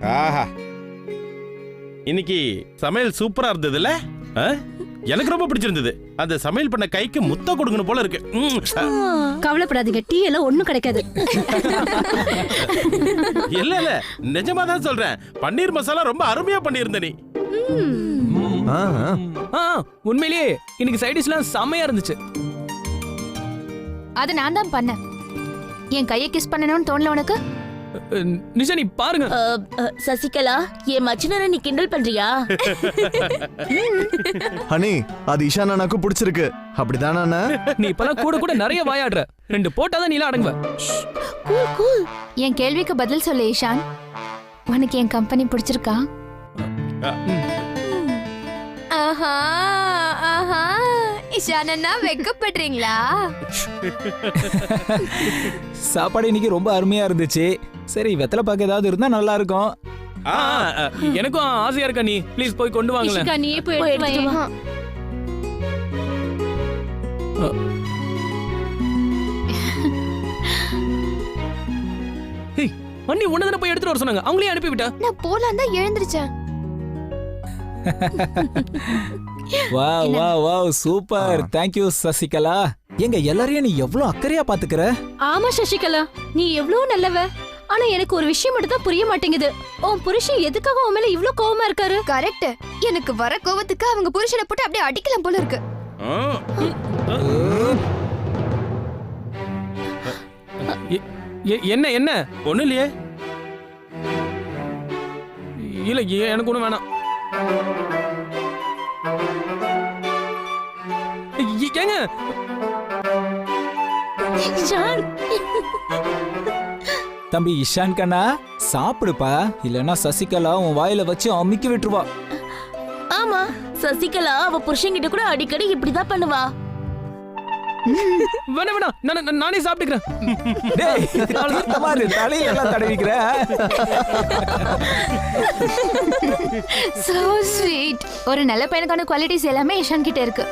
ஆஹா. இன்னைக்கு சமையல் சூப்பரா இருந்ததுல்ல? ஆ? எனக்கு ரொம்ப பிடிச்சிருந்தது. அந்த சமையல் பண்ண கைக்கு முத்த கொடுக்கணும் போல இருக்கு. கவலைப்படாதீங்க. டீ எல்லாம் ஒண்ணும் கிடைக்காது. இல்ல இல்ல. நிஜமா தான் சொல்றேன். பன்னீர் மசாலா ரொம்ப அருமையா பண்ணியிருந்த நீ. உண்மையிலேயே இன்னைக்கு சைடிஷ்லாம் செம்மையா இருந்துச்சு. அது நான் தான் பண்ணேன். என் கையை கிஸ் பண்ணணும்னு தோணல உனக்கு? நிஷா நீ பாருங்க. சசிகலா என் மச்சினரை நீ கிண்டல் பண்றியா? ஹனி அது இஷான் அண்ணாக்கும் பிடிச்சிருக்கு. அப்படிதானே அண்ணா? நீ இப்பெல்லாம் கூட கூட நிறைய வாயாடுற. ரெண்டு போட்டாதான் நீலாம் அடங்குவ. கூல் கூல் என் கேள்விக்கு பதில் சொல்லு ஈஷான். உனக்கு என் கம்பெனி பிடிச்சிருக்கா? ஆஹா ஆஹா. இஷான் அண்ணா வெக்கப்படுறீங்களா? சாப்பாடு இன்னைக்கு ரொம்ப அருமையா இருந்துச்சு. சரி வெத்தலை பாக்கு ஏதாவது இருந்தா நல்லா இருக்கும் எனக்கும் ஆசையா இருக்கா நீ? ப்ளீஸ் போய் கொண்டு வாங்களேன். நீயே போய் போய் எடுத்து எடுத்துட்டு வா. அண்ணி உன்னதான போய் எடுத்துட்டு வர சொன்னாங்க. அவங்களே அனுப்பி விட்டா? நான் போலாம் தான் எழுந்திருச்சேன். வா வா வா சூப்பர். தேங்க்யூ சசிகலா. எங்க எல்லாரையும் நீ எவ்வளவு அக்கறையா பாத்துக்கிற ஆமா சசிகலா. நீ எவ்வளவு நல்லவ. ஆனா எனக்கு ஒரு விஷயம் மட்டும் தான் புரிய மாட்டேங்குது. உன் புருஷன் எதுக்காக உன் மேல இவ்ளோ கோவமா இருக்காரு? கரெக்ட் எனக்கு வர கோவத்துக்கு அவங்க புருஷனை போட்டு அப்படியே அடிக்கலாம் போல இருக்கு. என்ன என்ன? ஒண்ணும் இல்லையே. இல்ல எனக்கு ஒண்ணும் வேணாம். ஏங்க? இஷான் தம்பி இஷான் கண்ணா சாப்பிடுப்பா. இல்லனா சசிகலா உன் வாயில வச்சு அமுக்கி விட்டுருவா. ஆமா சசிகலா அவ புருஷன்கிட்ட கூட அடிக்கடி இப்படிதான் பண்ணுவா. வேணாம் வேணாம் நான் நான் நானே சாப்பிட்டுக்கிறேன். தலையெல்லாம் தடவிக்கிற. சோ ஸ்வீட் ஒரு நல்ல பையனுக்கான குவாலிட்டிஸ் எல்லாமே ஈஷான் கிட்ட இருக்கு.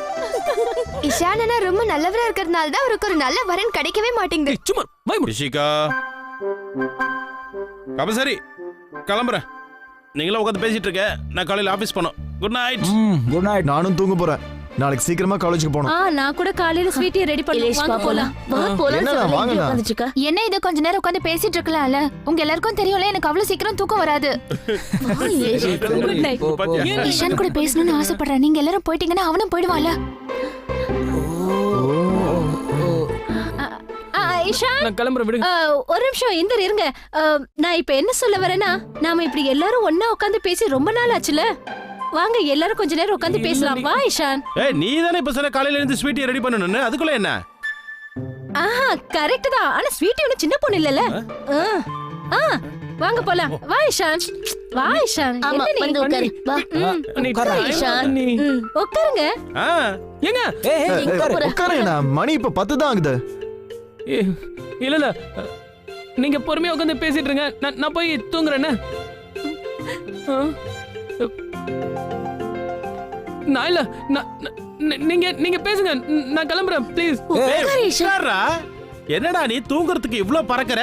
இஷான் அண்ணா ரொம்ப நல்லவரா இருக்கிறதுனால தான் அவருக்கு ஒரு நல்ல வரன் கிடைக்கவே மாட்டேங்குது. சும்மா ரிஷிகா. அப்ப சரி கிளம்புறேன். நீங்களும் உட்காந்து பேசிட்டு இருக்க நான் காலையில ஆபீஸ் போனோம். குட் நைட் ம் குட் நைட் நானும் தூங்க போறேன். நாளைக்கு சீக்கிரமா காலேஜுக்கு ஆ போகணும் நான் கூட காலையில ஸ்வீட்டியை ரெடி பண்ணி வாங்க போலாம் போலாம். வா போலாம் இருக்கா என்ன இது? கொஞ்ச நேரம் உட்காந்து பேசிட்டு இருக்கலாம்ல. உங்க எல்லாருக்கும் தெரியும்ல எனக்கு அவ்வளவு சீக்கிரம் தூக்கம் வராது. ஈஷான் கூட பேசணும்னு ஆசைப்படுறேன். நீங்க எல்லாரும் போயிட்டீங்கன்னா அவனும் போயிடுவான்ல. இஷான் நான் கிளம்புறேன் விடுங்க. ஒரு நிமிஷம் இந்த இருங்க. நான் இப்ப என்ன சொல்ல வரேன்னா நாம இப்படி எல்லாரும் ஒண்ணா உட்காந்து பேசி ரொம்ப நாள் ஆச்சுல? வாங்க எல்லாரும் கொஞ்ச நேரம் உட்காந்து பேசலாம். வா இஷான். ஏய் நீ தானே இப்ப சொன்ன காலையில இருந்து ஸ்வீட்டை ரெடி பண்ணணும்னு? அதுக்குள்ள என்ன? ஆஹா கரெக்ட் தான். ஆனா ஸ்வீட் ஒன்னும் சின்ன பொண்ணு இல்லல ஆ? வாங்க போலாம். வா இஷான். வா இஷான். ஆமா? வந்து உட்காரு வா. நீ உட்காரு, ம், உட்காருங்க ஆ. ஏங்க? ஏய் உட்காரு. உட்காருங்கண்ணா மணி இப்ப பத்து தான் ஆகுது. இல்ல இல்ல. நீங்க பொறுமையா உட்காந்து பேசிட்டு இருங்க. நான் நான் போய் தூங்குறேன்னு? நான் இல்ல நீங்க நீங்க பேசுங்க. நான் கிளம்புறேன் ப்ளீஸ். என்னடா நீ தூங்குறதுக்கு இவ்ளோ பறக்கற?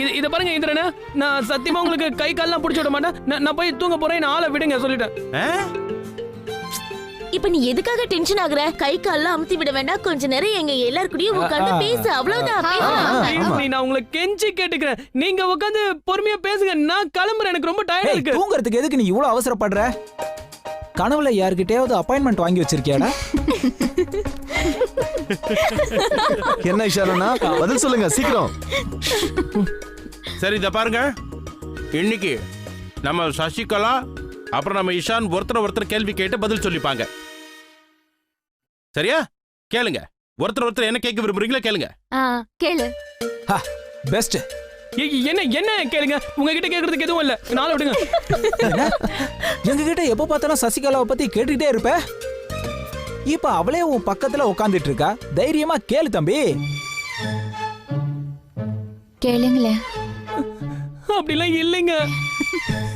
இது இத பாருங்க இந்திரனா. நான் சத்தியமா உங்களுக்கு கை கால்லாம் பிடிச்சி விட மாட்டேன். நான் நான் போய் தூங்க போறேன் நான் ஆளை விடுங்க சொல்லிட்டேன்? இப்ப நீ எதுக்காக டென்ஷன் ஆகுற? கை கால்லாம் அமுத்தி விட வேண்டாம். கொஞ்ச நேரம் எங்க எல்லார் கூடயும் உட்கார்ந்து பேசு. அவ்வளவுதான் பேசு. நீ நான் உங்களை கெஞ்சி கேட்டுக்கிறேன். நீங்க உட்காந்து பொறுமையா பேசுங்க. நான் கிளம்புறேன். எனக்கு ரொம்ப டயர்டா ஏய் இருக்கு. தூங்குறதுக்கு எதுக்கு நீ இவ்வளவு அவசரப்படுற? கனவுல யார்கிட்டயாவது அப்பாயின்மெண்ட் வாங்கி வச்சிருக்கியாடா? என்ன இஷானா பதில் சொல்லுங்க சீக்கிரம். சரி இத பாருங்க. இன்னைக்கு நம்ம சசிகலா அப்புறம் நம்ம இஷான் ஒருத்தர் ஒருத்தர் கேள்வி கேட்டு பதில் சொல்லிப்பாங்க. சரியா? கேளுங்க. ஒருத்தர் ஒருத்தர் என்ன கேட்க விரும்புறீங்களோ கேளுங்க. ஆ, கேளு. பெஸ்ட் என்ன என்ன கேளுங்க? உங்ககிட்ட கேக்குறதுக்கு எதுவும் இல்ல. நாளை விடுங்க. எங்க கிட்ட எப்ப பார்த்தாலும் சசிகலாவை பத்தி கேட்டுக்கிட்டே இருப்ப? இப்ப அவளே உன் பக்கத்துல உட்காந்துட்டு இருக்கா தைரியமா கேளு தம்பி. கேளுங்களேன் அப்படிலாம் இல்லைங்க.